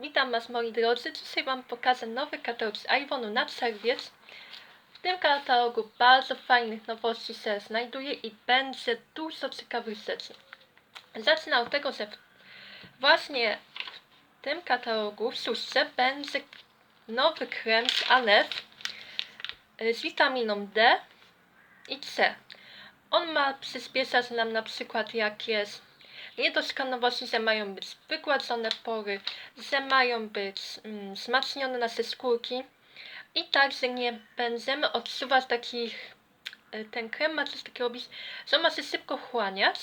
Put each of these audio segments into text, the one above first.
Witam Was moi drodzy. Dzisiaj Wam pokażę nowy katalog z iPhone'u na czerwiec. W tym katalogu bardzo fajnych nowości się znajduje i będzie dużo ciekawych rzeczy. Zacznę od tego, że właśnie w tym katalogu w suszce będzie nowy krem z ANEF y, z witaminą D i C. On ma przyspieszać nam na przykład jak jest niedoskonalności, że mają być wygładzone pory, że mają być mm, wzmacnione nasze skórki i także nie będziemy odczuwać takich y, ten krem ma coś takiego robić, że ma się szybko wchłaniać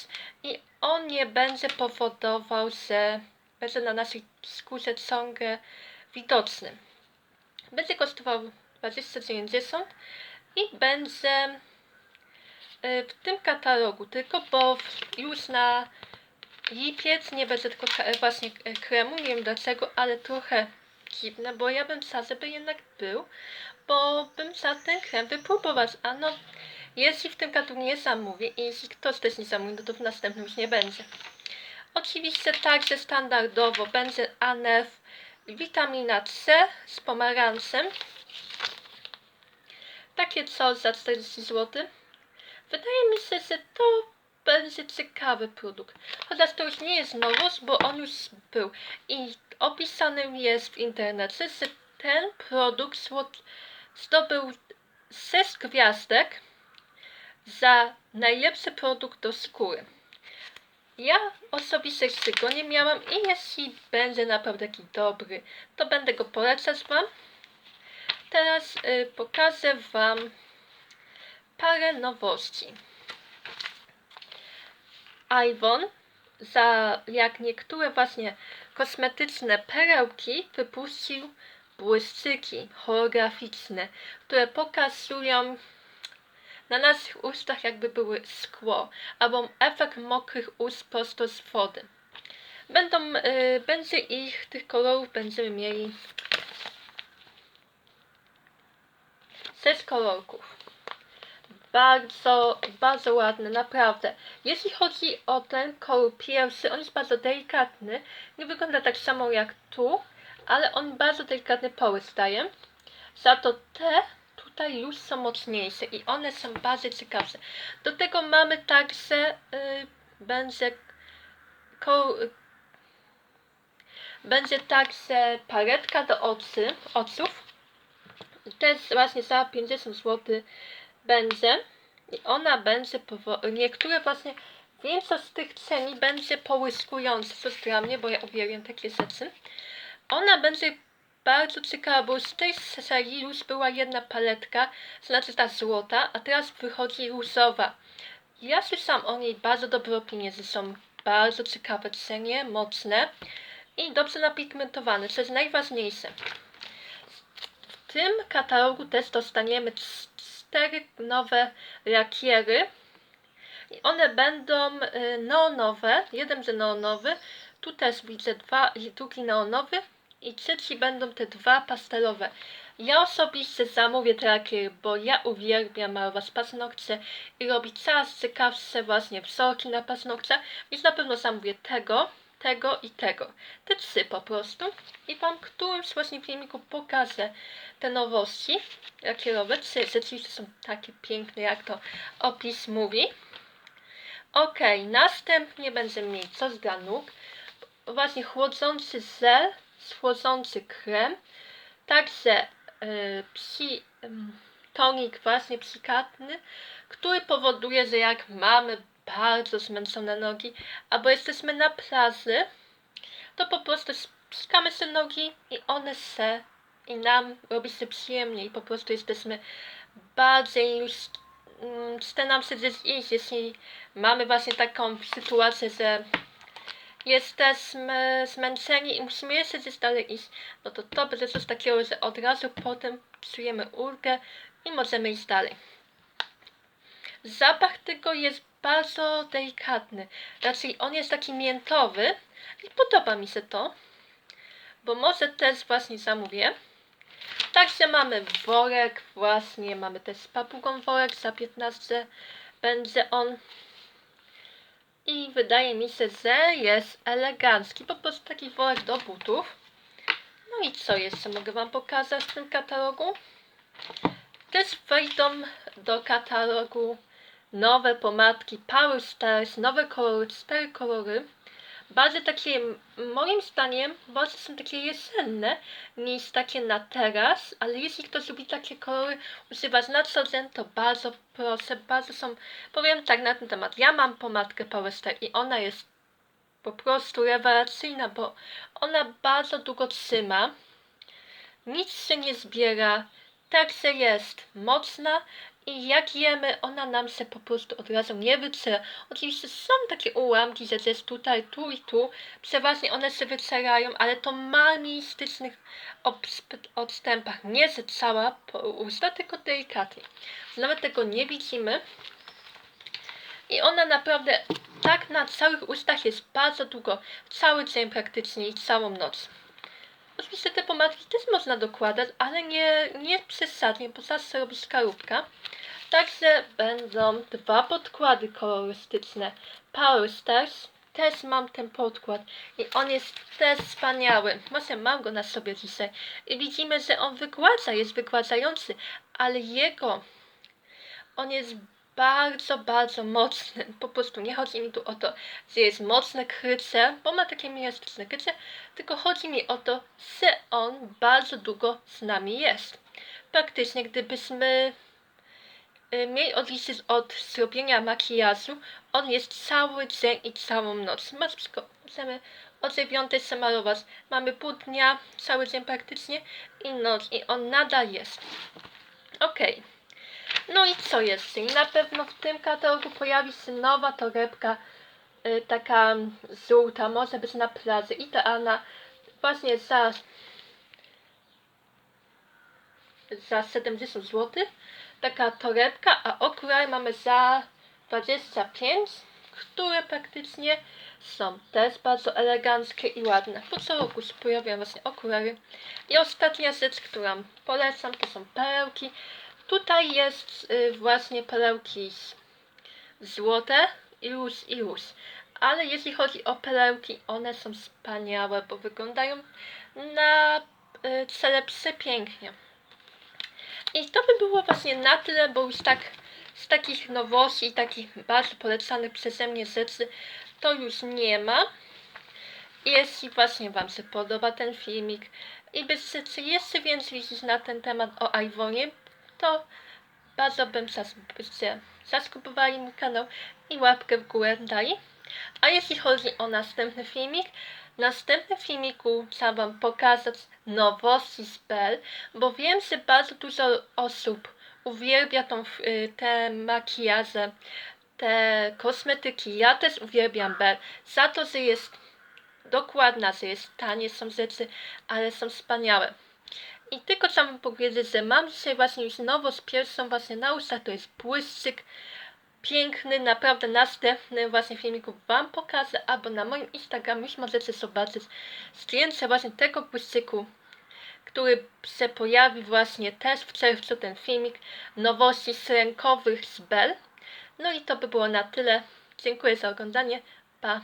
i on nie będzie powodował, że będzie na naszej skórze ciągle widoczny. Będzie kosztował 20,90 i będzie y, w tym katalogu tylko, bo już na lipiec nie będzie tylko właśnie e, kremu, nie wiem dlaczego, ale trochę dziwne, bo ja bym chciała, żeby jednak był, bo bym chciała ten krem wypróbować, a no jeśli w tym katalogu nie zamówię i jeśli ktoś też nie zamówi, no to w następnym już nie będzie. Oczywiście także standardowo będzie ANEF, witamina C z pomarańczem, takie coś za 40 zł. Wydaje mi się, że to będzie ciekawy produkt. Chociaż to już nie jest nowość, bo on już był. I opisany jest w internecie, że ten produkt zdobył 6 gwiazdek za najlepszy produkt do skóry. Ja osobiście jeszcze go nie miałam i jeśli będzie naprawdę taki dobry, to będę go polecać Wam. Teraz y, pokażę Wam parę nowości. Avon za jak niektóre właśnie kosmetyczne perełki wypuścił błyszczyki holograficzne, które pokazują na naszych ustach jakby były skło, albo efekt mokrych ust prosto z wody. Będą, y, będzie ich, tych kolorów będziemy mieli sześć kolorków bardzo, bardzo ładny, naprawdę. Jeśli chodzi o ten kolor pierwszy, on jest bardzo delikatny. Nie wygląda tak samo jak tu, ale on bardzo delikatny połysk daje. Za to te tutaj już są mocniejsze i one są bardzo ciekawsze. Do tego mamy także, y, będzie będzie także paletka do ocy, oców. To jest właśnie za 50 zł będzie i ona będzie niektóre właśnie większość z tych ceni będzie połyskująca, co jest dla mnie, bo ja uwielbiam takie rzeczy. Ona będzie bardzo ciekawa, bo z tej serii już była jedna paletka, znaczy ta złota, a teraz wychodzi różowa. Ja słyszałam o niej bardzo dobre opinie, że są bardzo ciekawe cenie, mocne i dobrze napigmentowane, co jest najważniejsze. W tym katalogu też dostaniemy cztery nowe lakiery. I one będą y, neonowe. Jeden będzie neonowy. Tu też widzę dwa, drugi neonowy. I trzeci będą te dwa pastelowe. Ja osobiście zamówię te lakiery, bo ja uwielbiam malować paznokcie i robić coraz ciekawsze właśnie wzorki na paznokciach. Więc na pewno zamówię tego, tego i tego. Te trzy po prostu. I Wam którymś właśnie filmiku pokażę te nowości lakierowe. Trzy rzeczywiście są takie piękne, jak to opis mówi. Ok, następnie będziemy mieć coś dla nóg. Właśnie chłodzący zel, chłodzący krem. Także y, psi ym, tonik właśnie psikatny, który powoduje, że jak mamy bardzo zmęczone nogi, albo jesteśmy na plaży, to po prostu psikamy sobie nogi i one se i nam robi się przyjemnie i po prostu jesteśmy bardziej już mm, chce nam się gdzieś iść, jeśli mamy właśnie taką sytuację, że jesteśmy zmęczeni i musimy jeszcze gdzieś dalej iść, no to to będzie coś takiego, że od razu potem czujemy ulgę i możemy iść dalej. Zapach tego jest bardzo delikatny, raczej on jest taki miętowy i podoba mi się to, bo może też właśnie zamówię. Także mamy worek, właśnie mamy też z papugą worek za 15 będzie on. I wydaje mi się, że jest elegancki, po prostu taki worek do butów. No i co jeszcze mogę Wam pokazać w tym katalogu? Też wejdą do katalogu nowe pomadki Power Stars, nowe kolory, cztery kolory. Bardzo takie, moim zdaniem, bardziej są takie jesienne niż takie na teraz, ale jeśli ktoś lubi takie kolory używać na co dzień, to bardzo proszę, bardzo są, powiem tak na ten temat. Ja mam pomadkę Power Star i ona jest po prostu rewelacyjna, bo ona bardzo długo trzyma, nic się nie zbiera, także jest mocna i jak jemy, ona nam się po prostu od razu nie wycera. Oczywiście są takie ułamki, że jest tutaj, tu i tu, przeważnie one się wycerają, ale to malistycznych obsp- odstępach, nie że cała usta, tylko delikatnie. Nawet tego nie widzimy. I ona naprawdę tak na całych ustach jest bardzo długo, cały dzień praktycznie i całą noc. Oczywiście te pomadki też można dokładać, ale nie, nie przesadnie, bo się robi skorupka. Także będą dwa podkłady kolorystyczne. Power Stars. Też mam ten podkład i on jest też wspaniały. Może mam go na sobie dzisiaj. I widzimy, że on wygładza, jest wygładzający, ale jego, on jest bardzo, bardzo mocny. Po prostu nie chodzi mi tu o to, że jest mocne krycie, bo ma takie miastyczne krycie, tylko chodzi mi o to, że on bardzo długo z nami jest. Praktycznie gdybyśmy y, mieli odliczyć od zrobienia makijażu, on jest cały dzień i całą noc. Masz wszystko, możemy od 9 się malować. Mamy pół dnia, cały dzień praktycznie i noc i on nadal jest. Okej. No i co jeszcze? Na pewno w tym katalogu pojawi się nowa torebka, y, taka żółta, może być na plaży, idealna właśnie za za 70 zł. Taka torebka, a okulary mamy za 25, które praktycznie są też bardzo eleganckie i ładne. Po co roku pojawiają właśnie okulary. I ostatnia rzecz, którą polecam, to są perełki. Tutaj jest y, właśnie perełki złote i luz. Ale jeśli chodzi o perełki, one są wspaniałe, bo wyglądają na y, cele przepięknie. I to by było właśnie na tyle, bo już tak z takich nowości i takich bardzo polecanych przeze mnie rzeczy to już nie ma. Jeśli właśnie Wam się podoba ten filmik i byście jeszcze więcej wiedzieć na ten temat o iPhone'ie, to bardzo bym zas- byście zaskubowali mój kanał i łapkę w górę dali. A jeśli chodzi o następny filmik, w następnym filmiku chciałam Wam pokazać nowości z Bell, bo wiem, że bardzo dużo osób uwielbia tą, y, te makijaże, te kosmetyki. Ja też uwielbiam Bell, za to, że jest dokładna, że jest tanie, są rzeczy, ale są wspaniałe. I tylko chciałam powiedzieć, że mam dzisiaj właśnie już nowość pierwszą właśnie na ustach, to jest błyszczyk piękny, naprawdę następny właśnie filmiku Wam pokażę, albo na moim Instagramie już możecie zobaczyć zdjęcie właśnie tego błyszczyku, który się pojawi właśnie też w czerwcu ten filmik nowości z rękowych z Bell. No i to by było na tyle. Dziękuję za oglądanie. Pa!